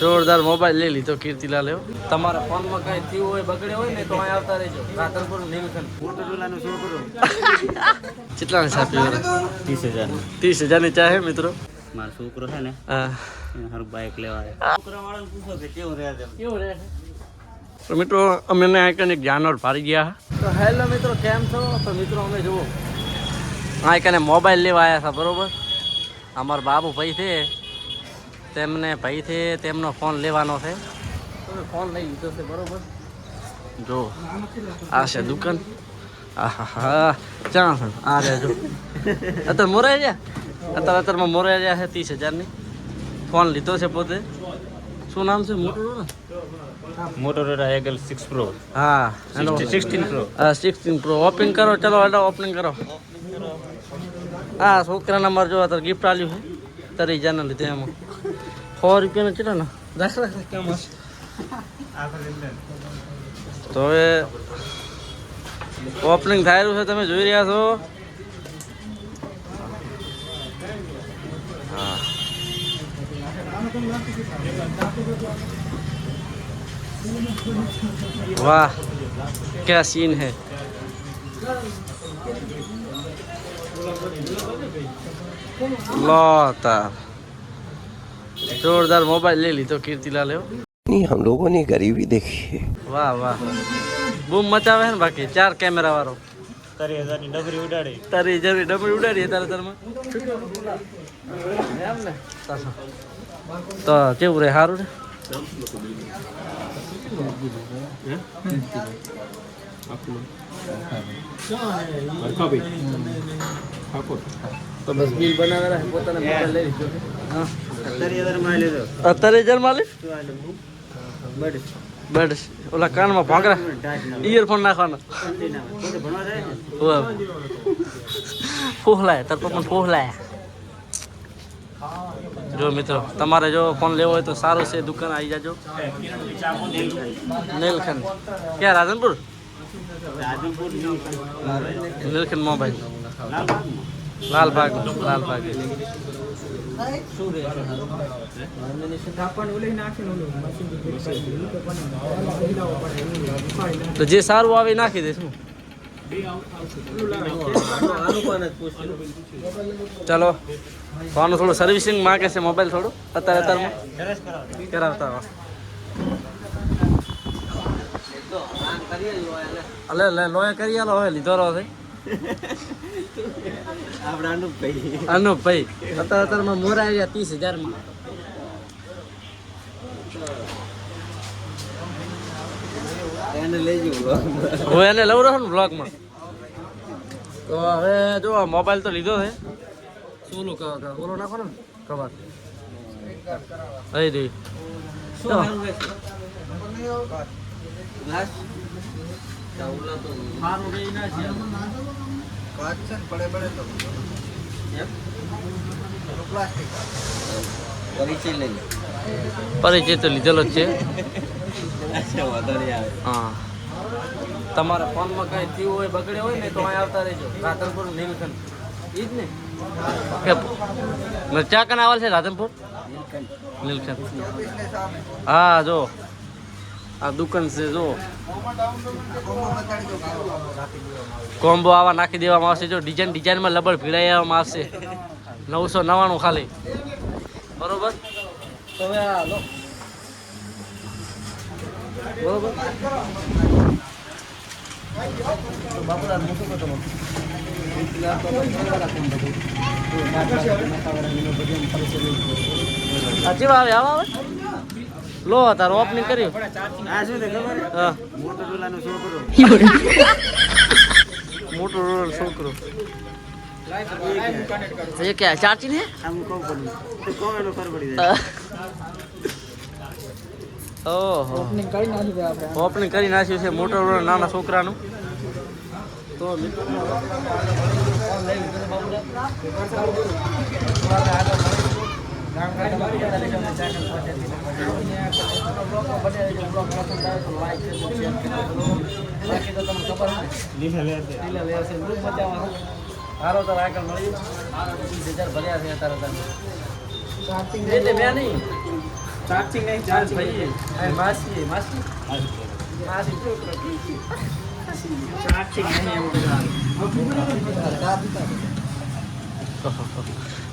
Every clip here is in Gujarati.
જોરદાર મોબાઈલ લઈ લીધો કીર્તિલાલ એવો તમારા ફોનમાં કઈ થયું હોય બગડે હોય ને તો અહીં આવતા રહેજો. રાધનપુર નીલકંઠ મોટોરોલાનો છોકરો કેટલા ને સાપી ત્રીસ હજાર ત્રીસ હજારની ચાહે મિત્રો? મારો છોકરો છે ને હારું બાઇક લેવા છોકરા વાળાને પૂછો કે કેવું રહે છે કેવું રહે તો મિત્રો અમે ને આ એક જાનવર ફારી ગયા તો હેલો મિત્રો કેમ છો? તો મિત્રો અમે જુઓ. આ મોબાઈલ લેવા આવ્યા હતા બરોબર? અમારા બાબુ ભાઈ છે તેમને ભાઈ છે તેમનો ફોન લેવાનો છે. ફોન લઈ લીધો છે બરોબર? જો આ છે દુકાન. આહા હા ચાં આ રે જો. અત્યારે મોરાઈ ગયા? અત્યારે અત્યારમાં મોરાઈ રહ્યા છે ત્રીસ હજારની. ફોન લીધો છે પોતે. શું નામ છે? મોટોરોલા? ને મોટોરોલા એગલ સિક્સ પ્રો હા હેલો સિક્સટીન પ્રો હા સિક્સટીન પ્રો ઓપનિંગ કરો ચલો હેલો ઓપનિંગ કરો. હા છોકરા નંબર જો અત્યારે ગિફ્ટ આલ્યું છે. તારે જાને લીધે એમાં. સો રૂપિયાના કેટલાના રાખ રાખ કેમ તો હવે ઓપનિંગ થયેલું છે તમે જોઈ રહ્યા છો. વાહ ક્યા સીન હે લોતા જોરદાર મોબાઈલ લઈ લીધો કીર્તિલાલ એવો नहीं हम लोगों ने गरीबी देखी है वाह वाह બૂમ મચાવે ને બાકી ચાર કેમેરા વાળો તારી હજારની ડબરી ઉડાડી તારી હજારની ડબરી ઉડાડી તારે તારમાં તો કેવું રે સારું રે તમે બિલ બનાવેલા પોતાને લઈ લીધો અત્યારે હજારમાં બડ ઓલા કાનમાં ભાંગરા. ઇયરફોન નાખવાના. ફોહલાય, તાર પપ્પા ફોહલાય. જો મિત્રો, તમારે જો ફોન લેવો હોય તો સારું છે, દુકાન આવી જાજો. નીલખંડ. ક્યાં, રાધનપુર? નીલખંડ મોબાઈલ. લાલબાગ લાલબાગ. તો જે સારું આવે નાખી હું ચાલો. ફોન થોડું સર્વિસિંગ માગે છે મોબાઈલ થોડું? અત્યારે, અત્યારમાં? કરાવતા અલે લે લોય કરી આલો, હવે લીધો રહો છે. આપણે અનુપભાઈ. અનુપ ભાઈ અત્યારે અત્યારમાં મોરા આવ્યા ત્રીસ હજારમાં. એને લઈ જવું હું એને લઉં રહ્યો ને બ્લોગમાં તો હવે જો મોબાઈલ તો લીધો છે. શું ઓલું નાખો ને. કવર અહીં રહી શું સારું ના પરિચય લઈ લે. પરિચય તો લીધેલો જ છે. હા. તમારા ફોનમાં કઈ થયું હોય બગડે હોય ને તો અહીં આવતા રહેજો. રાધનપુર નીલકંઠ. એ જ ને? કે ચા કને આવેલ છે રાધનપુર? નીલકંઠ. હા જો. આ દુકાન છે, જો. કોમ્બો આવા નાખી દેવામાં આવશે, જો. ડિઝાઇન ડિઝાઇનમાં લબડ ભીડાઈ આવશે. નવસો નવ્વાણું ખાલી. બરોબર? બરોબર? તો તમે સાચી આવા આવે? લો તારો ઓપનિંગ કર્યું. આ શું છે ખબર? હા. મોટોરોલાનો છોકરો. મોટો રોડ છોકરો. એ ક્યાં? ચાચી ને? આમ કહું પડું તો કહો એનો ખબર પડી જાય ઓહો. ઓપનિંગ કરી નાખ્યું છે મોટો નાના છોકરાનું. તો મિત્રો સારો તો આગળ ત્રીસ હજાર ભર્યા છે અત્યારે તમે એટલે મેં નહીં ચાર્જિંગ નહીં ચાલ ચાર્જિંગ ભાઈ માસી માસી માસી ચાર્જિંગ નહીં એવું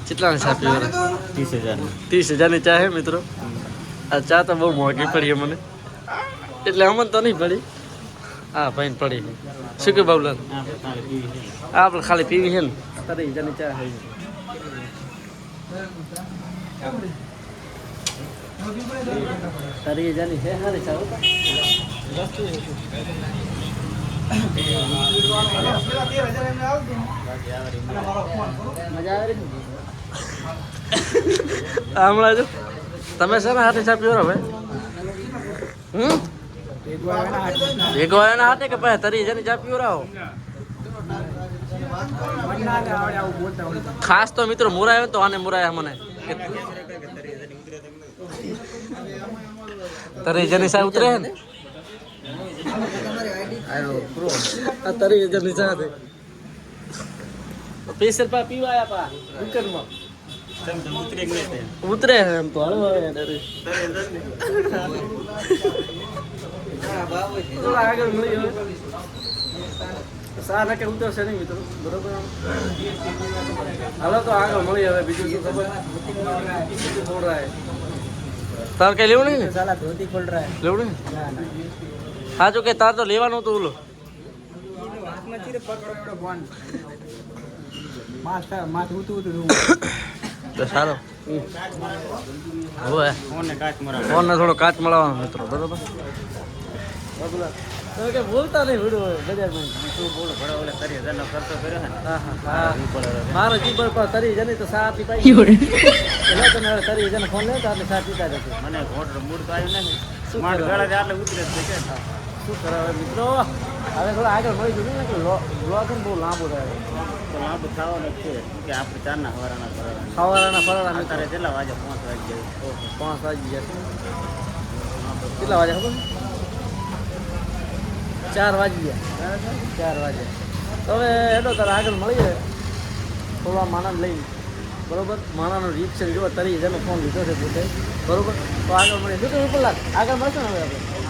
કેટલાની છાપી પીવાની? ત્રીસ હજાર ત્રીસ હજારની ચા હે મિત્રો? આ ચા તો બહુ મોંઘી પડી મને. એટલે અમને તો નહીં પડી. હા ભાઈ પડી શું કે બાબુલાલ? આપણે ખાલી પીવી છે ને? ત્રીસ હજારની ચા હે. તારી હજારની છે હારી ચા મજા આવે હમણાં જો. તમે છે ને હાથે ચા પીવો હમ? એક વાર એના હાથે કે પછી તરી જઈને ચા પીવો રહો ખાસ તો મિત્રો મુરાયો તો આને મુરાયા મને. તરી જની સા ઉતરે ને? આ તરી જની સા પીસર પા પીવાયા પા દુકાનમાં. ઉતરે એમ તો. હાલો આગળ મળી હવે. સારા ઉતરશે નહીં મિત્રો. હાલો તો આગળ મળી હવે બીજું શું ખબર? ખોડ તાર ને? સાલા ધોતી ખોડ રહે લેવું નહીં હા જો તો લેવાનું હતું ઓલો. હાથમાં માથું ઉતું ઉતું તો સારો. હવે ફોનને થોડો કાચ મળવાનો મિત્રો બરોબર? મારો જીબર પર તરી જની તો સાત પેલા તમે હવે તરી જને ફોન લેતા એટલે પીતા જશે મને મૂળ તો આવ્યું નથી ઉતરે શું કરાવે મિત્રો? હવે થોડા આગળ મળી જવું ને કે બ્લોગ બહુ લાંબો થાય. તો લાંબુ થવાનું છે કે આપણે ચારના હવારાના કરવાના સવારના ફરાળા મિત્રો. અત્યારે કેટલા વાગે? પાંચ વાગી. જાય પાંચ વાગી જશે કેટલા વાગે ખબર? ચાર વાગી ગયા. ચાર વાગે. તો હવે હેડો તારે આગળ મળીએ થોડા માણસ લઈ. બરોબર? માણાનો રિએક્શન જો તરી જેનો ફોન લીધો છે પોતે. બરોબર? તો આગળ મળીએ શું કહ્યું કલાક. આગળ મળશે ને હવે આપણે?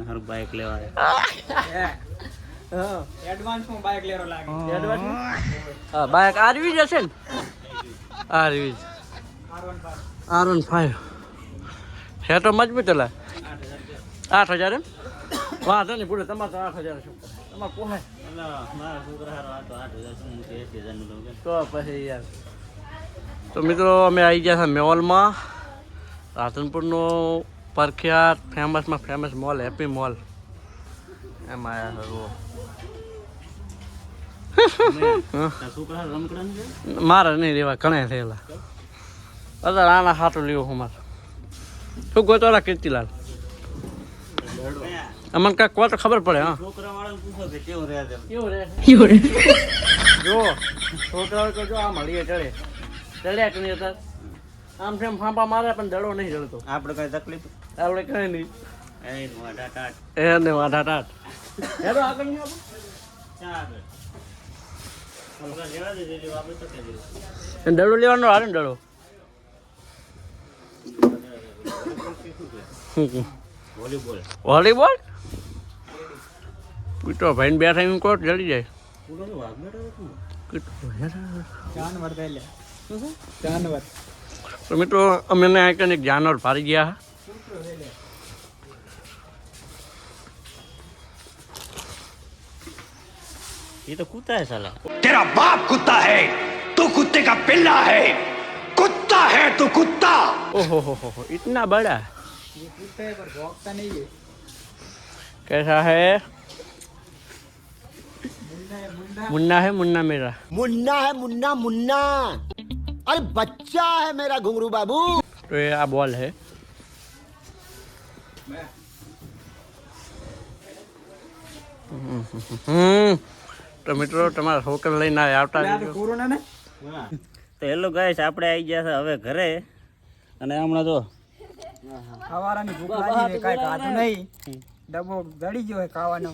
હારું બાઇક લેવા આવ્યો હા. એડવાન્સ બાઇક લેરો લાગે. હા. બાઇક આરવી જ હશે ને? આરવી જ. આર વન ફાઈવ હે તો મજબૂત એલા આઠ હજાર એમ? વાંધો નહીં પૂરે તમારે તો આઠ હજાર છે. તમારે પોહાય. મારા છોકરા હારો આ તો આઠ હજાર શું કે એસી હજારનું લઉં કે તો પછી યાર. તો મિત્રો અમે આવી ગયા હતા મેવલમાં રાધનપુરનો પ્રખ્યાત ફેમસમાં ફેમસ મોલ હેપી મોલ એમાં આવ્યા જુઓ. છોકરા? મારે નહીં રેવા ઘણા થયેલા. અત્યારે આના હાટું લેવું હું મારે. શું ગોતવાલા કીર્તિલાલ? અમને કાંઈક કહો તો ખબર પડે હા. છોકરા વાળાને પૂછો કે કેવું રહે છે કેવું રહે? જો છોકરાઓ તો જો આ મળીએ ચડે. ચડ્યા કે નહીં અત્યારે? આમ તેમ ફાંપા મારે પણ દડો નહીં જડતો. આપણે કઈ તકલીફ? આપણે કઈ નહીં. એ મોઢા ટાટ એ ને વાઢા ટાટ હેડો આગળ નહીં આપણે દડો લેવાનો હારે દડો. વોલીબોલ. વોલીબોલ? પીટો ભાઈને બેઠા એમ કોટ જડી જાય. તો મિત્રો અમે એને એક જાનવર ફારી ગયા ये तो कुत्ता है साला। तेरा बाप कुत्ता है तू कुत्ते का पिल्ला है। कुत्ता है तू कुत्ता। ओहो हो हो हो इतना बड़ा? ये कूता है पर भौंकता नहीं है। कैसा है? मुन्ना है मुन्ना। मेरा। मुन्ना है मुन्ना मुन्ना। अरे बच्चा है मेरा घुंगरू बाबू। तो ये आ बॉल है। હમ તો મિત્રો તમારા છોકરા લઈને આવતા તો હેલો ગાઈસ આપણે આવી ગયા છે હવે ઘરે. અને હમણાં જો ખાવાની ભૂખ લાગી કાંઈ ખાધું નહીં. ડબો જડી ગયો હોય ખાવાનો.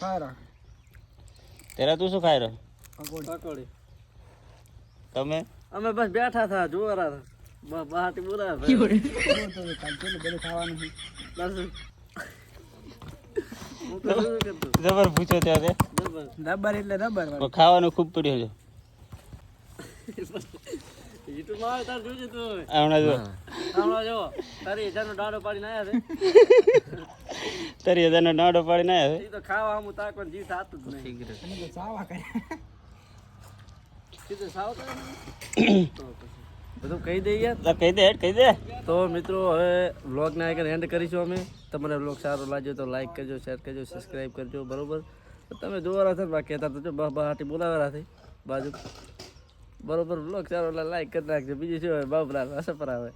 સારો તેરા તું શું ખાઈ રહ્યો? પકોડી. તમે? અમે બસ બેઠા હતા જોવાના હતા બ- બહારથી બોલાવ્યા હતા. બધું ખાવાનું છે દર્શન. હું તો શું કરતો? જબર પૂછો ત્યાં રબર એટલે રબર પણ ખાવાનું ખૂબ પડ્યું છે. તાર જોજે તું. હવે. હમણાં જો હમણાં જો તારી હજારનો દાડો પાડીને આયા છે. તારી હજારનો નાડો પાડીને આવ્યા ઈ તો ખાવા આમ તાકવાનું જીવ થાતું જ નહીં. અને તો ચાવા કરે કીધું સાવ નહીં. પછી. બધું કહી દઈએ યાર. કહી દે કહી દે. તો મિત્રો હવે વ્લોગને આગળ એન્ડ કરીશું અમે. તમને વ્લોગ સારો લાગ્યો તો લાઈક કરજો શેર કરજો સબસ્ક્રાઈબ કરજો બરોબર? તમે જોવા રહ્યા બાકી હતા તો બહ બહાટી બોલાવેલા છે. બાજુ. બરોબર વ્લોગ સારો લાઈક કરી નાખજો. બીજું શું હોય? બાબરા હશે પર આવે.